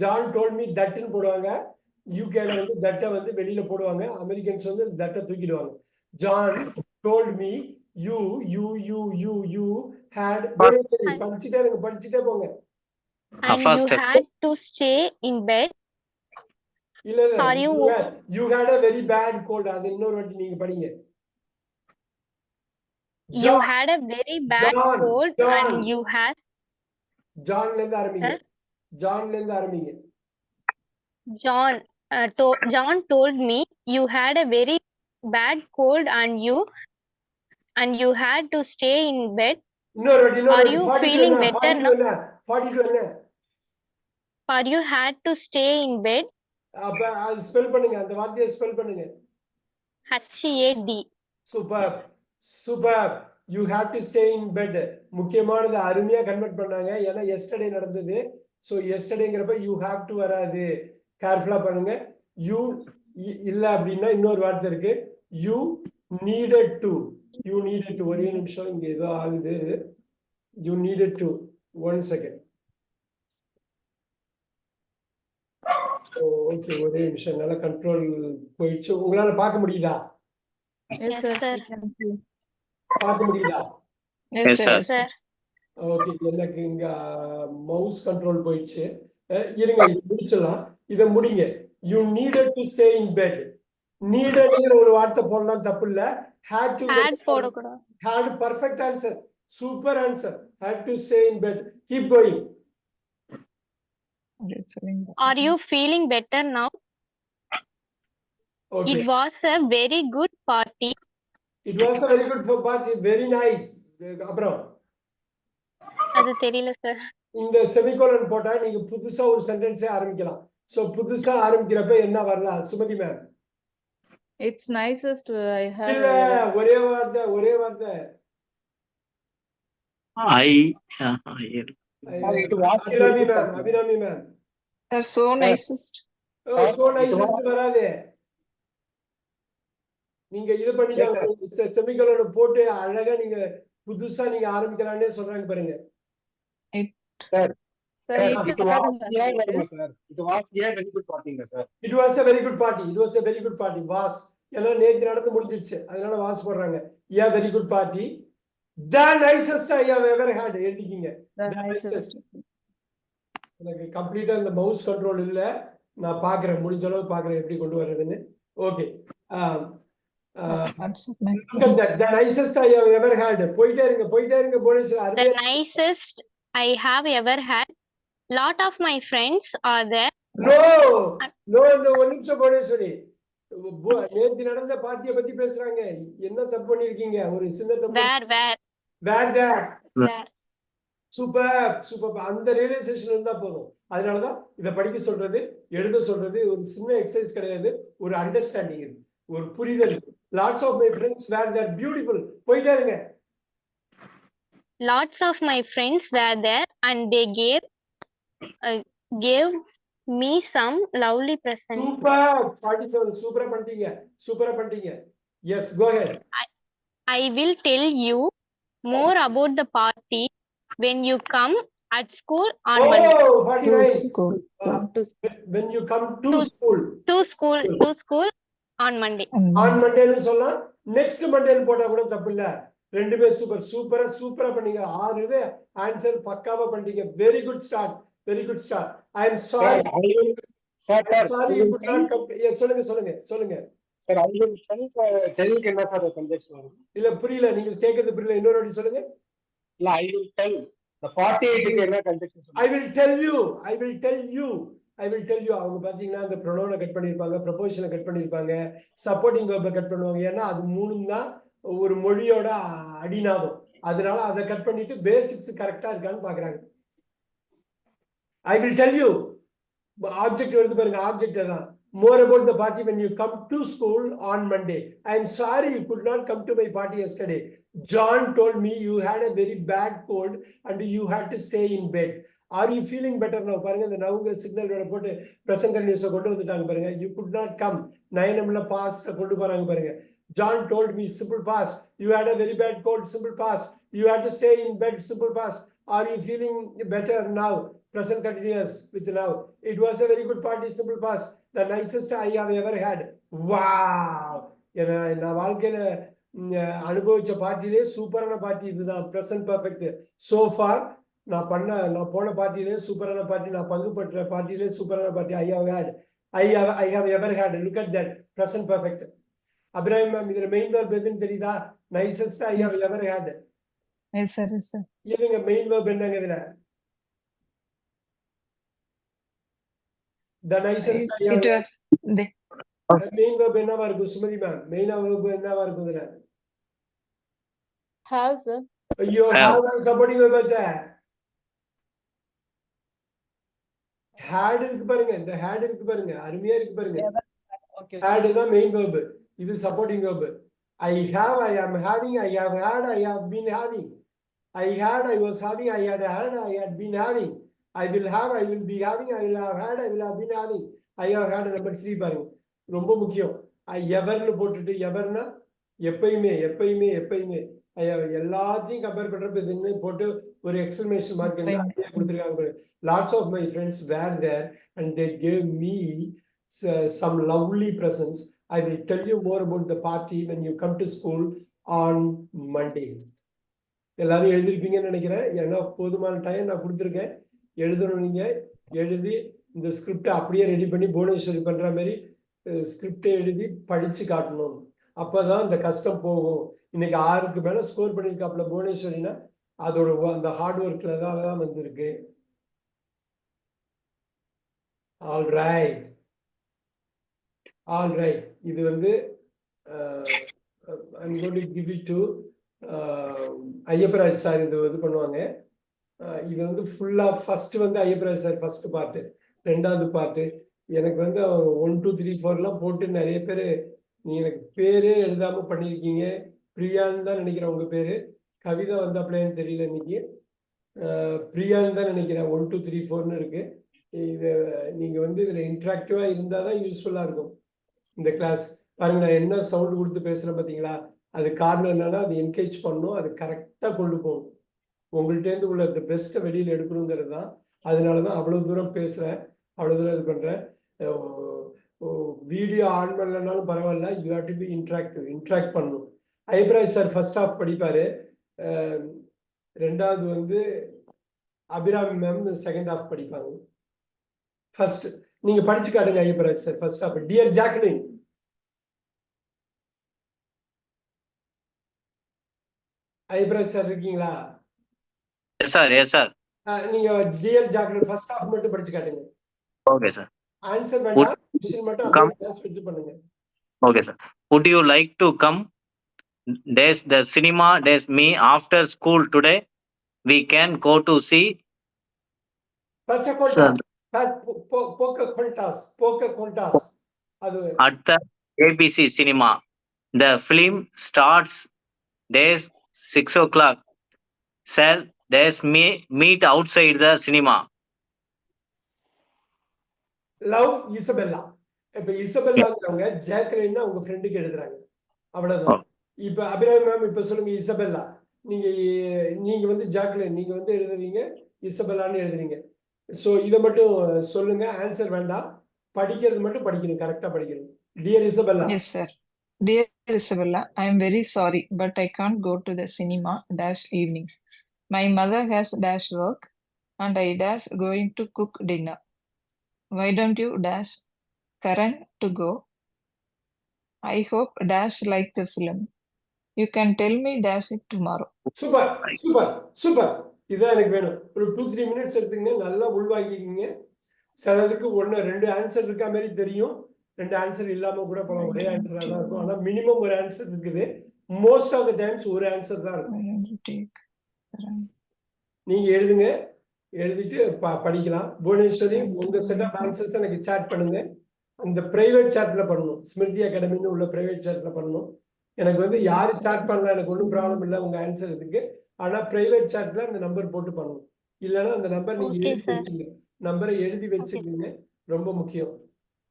John told me தட்னு போடுவாங்க. யூகேல வந்து தட்டை வந்து வெளியில போடுவாங்க. அமெரிக்கன்ஸ் வந்து தட்டை தூக்கிடுவாங்க. John told me you you you you you had படிச்சுட்டே இருங்க படிச்சுட்டே போங்க. And first you had to stay in bed. இல்ல இல்ல you had a very bad cold அது இன்னொரு வாட்டி நீங்க படிங்க. You had a very bad John, cold John. and you had ஜான்ல இருந்து ஆரம்பிங்க. ஜான்ல இருந்து ஆரம்பிங்க to- John told me you had a very bad cold and you and you had to stay in bed. இன்னொரு வாட்டி you 42 feeling என்ன? better 42 என்ன 42 என்ன or you had to stay in bed? அப்ப அது ஸ்பெல் பண்ணுங்க அந்த வார்த்தையை ஸ்பெல் பண்ணுங்க. H A D. Super super you have to stay in bed முக்கியமானது அருமையா கன்வெர்ட் பண்ணாங்க. ஏன்னா எஸ்டர்டே நடந்தது. ஸோ எஸ்டர்டேங்கிறப்ப யூ ஹேவ் டு வராது. கேர்ஃபுல்லா பண்ணுங்க. யூ இல்ல அப்படின்னா இன்னொரு வார்த்தை இருக்கு. You needed to you needed to ஒரே நிமிஷம் இங்க ஏதோ ஆகுது. You needed to one second okay ஒரே நிமிஷம். நல்லா கண்ட்ரோல் போயிடுச்சு. உங்களால பார்க்க முடியுதா? Yes, Yes, sir. sir. we can see. பார்க்க முடியுதா ஓகே எனக்கு இங்க மவுஸ் கண்ட்ரோல் போயிடுச்சு. இருங்க முடிச்சிடலாம். இதை முடிங்க. You needed to stay in bed நீடட்ங்கிற ஒரு வார்த்தை போடலாம் தப்பு இல்ல ஹேட் டு had போடக்கூடாது had perfect answer super answer had to stay in bed keep going Are you feeling better? now? Okay it was a very good party. It was very good for party very nice அப்புறம்? அது தெரியல sir இந்த semicolon போட்டா நீங்க புதுசா ஒரு சென்டென்ஸே ஆரம்பிக்கலாம். So புதுசா ஆரம்பிக்கிறப்ப என்ன வரலாம்? Sumathi ma'am nicest. uh, I have. இல்ல ஒரே வார்த்தை ஒரே வார்த்தை. Was Abirami ma'am Abirami ma'am They're so nicest. So nice வராது. நீங்க இது பண்ணிட்டாங்க செமிகலோட போட்டு அழகா நீங்க புதுசா நீங்க ஆரம்பிக்கலாம்னே சொல்றாங்க பாருங்க. It was yeah? It was yeah, very good sir. It was a very good party it was a very good party was எல்லாம் நேத்து நடந்து முடிஞ்சிடுச்சு அதனால வாஸ் போடுறாங்க. Yeah very good party the nicest I have ever had எழுதிக்கிங்க. எனக்கு கம்ப்ளீட்டா இந்த mouse control இல்ல. நான் பாக்குறேன். முடிஞ்ச அளவு பாக்குறேன். எப்படி கொண்டு வர்றதுன்னு. Okay That's my. The nicest I have ever had போயிட்டே இருங்க. போயிட்டே இருங்க போலீஸ். The அருமையா nicest I have ever had. Lot of my friends are there. No no இந்த ஒரு நிமிஷம் புவனேஸ்வரி பு- நேத்து நடந்த பார்ட்டியை பத்தி பேசுறாங்க. என்ன தப்பு பண்ணிருக்கீங்க? ஒரு சின்ன தப்பு. Where where? Where that where? Super super அந்த ரியலைசேஷன் இருந்தா போதும். அதனாலதான் இதை படிக்க சொல்றது எழுத சொல்றது ஒரு சின்ன எக்ஸசைஸ் கிடையாது. ஒரு அண்டர்ஸ்டாண்டிங் ஒரு புரிதல். Lots of my friends were there beautiful போயிட்டே இருங்க. lots of my friends were there and they gave uh, gave me some lovely presents super forty seven சூப்பரா பண்ணிட்டீங்க சூப்பரா பண்ணிட்டீங்க yes go ahead I will tell you more about the party when you come at school on Monday. Oh forty To nine school. Come to school. when you come to To- school To school, to school on Monday. On மண்டேன்னு சொல்லலாம் next மண்டேன்னு போட்டா கூட தப்பு இல்ல ரெண்டு பேர் super சூப்பரா சூப்பரா பண்ணீங்க. ஆறு இது ஆன்சர் பக்காவா பண்ணிட்டீங்க. Very good start very good start I am sorry sorry சொல்லுங்க சொல்லுங்க சொல்லுங்க. Tell க்கு என்ன sir conjunction வரும்? இல்ல புரியல நீங்க கேக்குறது புரியல. இன்னொரு வாட்டி சொல்லுங்க. இல்ல, I will tell. The 48 க்கு என்ன conjunction I? Will tell you I will tell you I will tell you அவங்க பாத்தீங்கன்னா அந்த ப்ரொனோனை கட் பண்ணிருப்பாங்க ப்ரொபோஷனை கட் பண்ணிருப்பாங்க சப்போர்ட்டிங் வேர்பை கட் பண்ணுவாங்க. ஏன்னா அது மூணும் தான் ஒரு மொழியோட அடிநாதம். அதனால அதை கட் பண்ணிட்டு பேசிக்ஸ் கரெக்டா இருக்கான்னு பாக்குறாங்க. I will tell you object வருது பாருங்க ஆப்ஜெக்ட் தான். More about the party when you come to school on Monday I am sorry you could not come to my party yesterday. John told me you had a very bad cold and you had to stay in bed are you feeling better நான் பாருங்க இந்த நவுங்க signal போட்டு பிரசங்கர் கண்டினியூஸை கொண்டு வந்துட்டாங்க பாருங்க. You could not come நயனம்ல past கொண்டு போறாங்க பாருங்க. John told me simple past you had a very bad cold simple past you had to stay in bed simple past are you feeling better now present continuous with now. It was a very good participle past, the nicest I have ever had. Wow! ஏன்னா நான் வாழ்க்கையில அனுபவிச்ச பார்ட்டிலே சூப்பரான party இதுதான். Present perfect so for நான் பண்ண நான் போன பார்ட்டிலே சூப்பரான பார்ட்டி நான் பங்கு பெற்ற பார்ட்டிலே சூப்பரான party I have had I have I have ever had look at that present perfect Abirami ma'am இதுல மெயின் வேர்ப் எதுன்னு தெரியுதா? Nicest I have Yes. Ever had Yes, sir, yes, sir. இதுங்க மெயின் வேர்ப் என்னங்க இதுல the nicest I It was, the, main verb என்னவா இருக்கும் Sumathi ma'am மெயினா verb என்னவா இருக்கும் இதுல have, sir. ஐயோ Have. சப்போர்ட்டிங் வேர்ப் வச்ச ஹேட் இருக்கு பாருங்க இந்த ஹேட் இருக்கு பாருங்க அருமையா இருக்கு பாருங்க Okay. had தான் மெயின் verb இது supporting verb i have i am having i have had i have been having i had i was having i had had i had been having i will have i will be having i will have had i will have been having i have had number 3 பாருங்க ரொம்ப முக்கியம் i everன்னு போட்டுட்டு everனா எப்பயுமே எப்பயுமே எப்பயுமே எல்லாத்தையும் compare பண்றப்ப இதுன்னு போட்டு ஒரு எக்ஸ்பிளனேஷன் மார்க் கொடுத்துருக்காங்க lots of my friends were there and they gave me uh, some lovely presents. I will tell you more about the party when you come to school on Monday. எல்லாரும் எழுதிருப்பீங்கன்னு நினைக்கிறேன். ஏன்னா போதுமான time நான் கொடுத்துருக்கேன். எழுதணும் நீங்கள் எழுதி இந்த ஸ்கிரிப்டை அப்படியே ரெடி பண்ணி புவனேஸ்வரி பண்ணுற மாதிரி ஸ்கிரிப்டை எழுதி படித்து காட்டணும். அப்போ தான் இந்த கஷ்டம் போகும். இன்னைக்கு ஆறுக்கு மேலே ஸ்கோர் பண்ணியிருக்காப்புல புவனேஸ்வரினா அதோட அந்த ஹார்ட் ஒர்க்கில் தான் தான் வந்திருக்கு. ஆல் ரைட் ஆல் ரைட் இது வந்து I'm going to give it to Ayyapparaj sir இது இது பண்ணுவாங்க. Uh, இது வந்து ஃபுல்லாக ஃபர்ஸ்ட் வந்து ஐயப்பராஜ் சார் ஃபர்ஸ்ட் பார்ட்டு ரெண்டாவது பார்ட்டு எனக்கு வந்து ஒன் டூ த்ரீ ஃபோர்லாம் போட்டு நிறைய பேர் நீ எனக்கு பேரே எழுதாம பண்ணியிருக்கீங்க பிரியான்னு தான் நினைக்கிறேன் உங்க பேர். கவிதா வந்தாப்லையான்னு தெரியல இன்னைக்கு. Uh, பிரியான்னு தான் நினைக்கிறேன். ஒன் டூ த்ரீ ஃபோர்னு இருக்கு. இது நீங்கள் வந்து இதில் இன்ட்ராக்டிவாக இருந்தால் தான் யூஸ்ஃபுல்லாக இருக்கும். இந்த கிளாஸ் பாருங்க நான் என்ன சவுண்ட் கொடுத்து பேசுறேன் பாத்தீங்களா? அது காரணம் என்னன்னா அது என்கரேஜ் பண்ணும் அது கரெக்டா கொண்டு போகும். உங்கள்கிட்டேருந்து உள்ள இந்த பெஸ்ட்டை வெளியில எடுக்கணுங்கிறது தான். அதனாலதான் அவ்வளவு தூரம் பேசுறேன் அவ்வளவு தூரம் இது பண்றேன் வீடியோ ஆன் பண்ணலனாலும் பரவாயில்ல you have to be interactive interact பண்ணணும் ஐப்ராஜ் சார் ஃபர்ஸ்ட் ஆஃப் படிப்பாரு. ரெண்டாவது வந்து அபிராமி மேம் செகண்ட் ஆஃப் படிப்பாங்க. ஃபர்ஸ்ட் நீங்க படிச்சு காட்டுங்க Ayyapparaj sir first half dear Jacqueline Ayyapparaj sir இருக்கீங்களா. Yes, sir. அஹ் நீங்க டியர் ஜாக்லின் ஃபர்ஸ்ட் ஹாஃப் மட்டும் படிச்சு காட்டுங்க Okay, sir. ஆன்சர் வேண்டாம் கொஸ்டின் மட்டும் வச்சு பண்ணுங்க Okay, sir. Would you like to come? There's the cinema. There's me after school today. We can go to see. பச்சை கோட்டா போக்க கொண்டாஸ் போக்க கொண்டாஸ் அது at starts days six o'clock. Sir, there's me meet outside the cinema. Love Isabella இப்ப இசபெல்லாங்கிறவங்க ஜாக்லின்னா உங்க ஃப்ரெண்டுக்கு எழுதுறாங்க. அவ்வளவுதான். இப்ப அபிராமி மேம் இப்ப சொல்லுங்க இசபெல்லா. நீங்க நீங்க வந்து ஜாக்லின் நீங்க வந்து எழுதுறீங்க இசபெல்லான்னு எழுதுறீங்க. சோ இதை மட்டும் சொல்லுங்க ஆன்சர் வேண்டாம். படிக்கிறது மட்டும் படிக்கணும் கரெக்டா படிக்கணும். Dear Isabella. Dear Isabella, I am very sorry, but I can't go to the cinema dash evening. My mother has dash work and I dash going to cook dinner. Why don't you dash Karan to go? I hope dash like the film. You can tell me dash it tomorrow. Super super super இதான் எனக்கு வேணும் ஒரு two three minutes எடுத்துங்க நல்லா உள்வாங்கிக்கிங்க சிலதுக்கு ஒன்று ரெண்டு answer இருக்கா மாதிரி தெரியும் ரெண்டு ஆன்சர் இல்லாம கூட போகலாம் ஒரே ஆன்சரா தான் இருக்கும். ஆனா மினிமம் ஒரு ஆன்சர் இருக்குது. மோஸ்ட் ஆஃப் த டைம்ஸ் ஒரு ஆன்சர் தான் இருக்கும்? நீங்க எழுதுங்க. எழுதிட்டு படிக்கலாம். புவனேஸ்வரி உங்க செட் ஆஃப் ஆன்சர்ஸ் எனக்கு சாட் பண்ணுங்க. அந்த பிரைவேட் சாட்ல பண்ணணும். ஸ்மிருதி அகாடமின்னு உள்ள பிரைவேட் சாட்ல பண்ணணும். எனக்கு வந்து யாரு சாட் பண்ணலாம் எனக்கு ஒன்றும் ப்ராப்ளம் இல்லை. உங்க ஆன்சர் இதுக்கு ஆனா பிரைவேட் சாட்ல அந்த நம்பர் போட்டு பண்ணணும். இல்லைன்னா அந்த நம்பர் நீங்க எழுதி. வச்சுங்க. நம்பரை எழுதி வச்சுக்கோங்க. ரொம்ப முக்கியம்.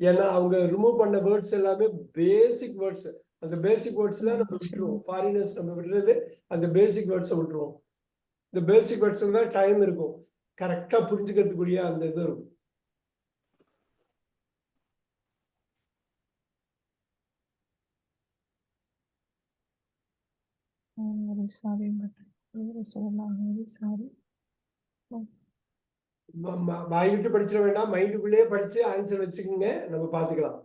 ஏன்னா அவங்க ரிமூவ் பண்ண வேர்ட்ஸ் எல்லாமே பேசிக் வேர்ட்ஸ் அந்த பேசிக் வேர்ட்ஸ் தான் நம்ம விட்டுருவோம். ஃபாரினர்ஸ் நம்ம விடுறது அந்த பேசிக் வேர்ட்ஸை விட்டுருவோம். இந்த பேசிக் வேர்ட்ஸ் தான் டைம் இருக்கும். கரெக்டா புரிஞ்சுக்கிறதுக்குரிய அந்த இது இருக்கும். சாரி சாரி வாய் விட்டு படிச்சிட வேண்டாம். மைண்டுக்குள்ளேயே படிச்சு ஆன்சர் வச்சுக்கோங்க. நம்ம பாத்துக்கலாம்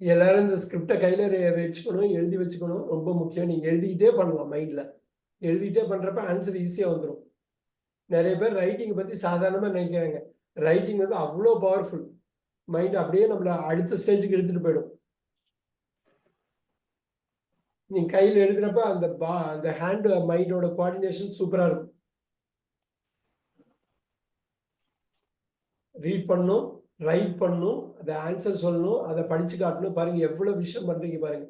எல்லாரும் இந்த ஸ்கிரிப்டை கையில வச்சுக்கணும் எழுதி வச்சுக்கணும். ரொம்ப முக்கியம். நீங்க எழுதிக்கிட்டே பண்ணலாம் மைண்ட்ல எழுதிட்டே பண்றப்ப ஆன்சர் ஈஸியா வந்துடும் நிறைய பேர் ரைட்டிங் பத்தி சாதாரணமா நினைக்கிறாங்க. ரைட்டிங் வந்து அவ்வளோ பவர்ஃபுல் மைண்ட் அப்படியே நம்மள அடுத்த ஸ்டேஜுக்கு எடுத்துட்டு போயிடும். நீங்க கையில் எழுதுறப்ப அந்த பா அந்த ஹேண்ட் மைண்டோட கோஆர்டினேஷன் சூப்பரா இருக்கும். ரீட் பண்ணும் ரைட் பண்ணும் அதை ஆன்சர் சொல்லணும் அதை படிச்சு காட்டணும். பாருங்க எவ்வளவு விஷயம் பண்றீங்க பாருங்க.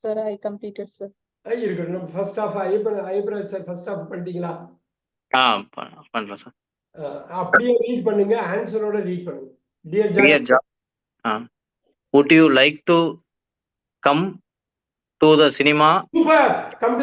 Sir, I completed, sir. ஐ, இருக்கட்டும் நம்ம first off Ayyappan Ayyapparaj sir first off பண்ணிட்டீங்களா? ஆ பண்றேன் சார் அப்படியே ரீட் பண்ணுங்க. ஆன்சரோட ரீட் பண்ணுங்க. Dear dear John ah. Would you like to come to the cinema? Super come to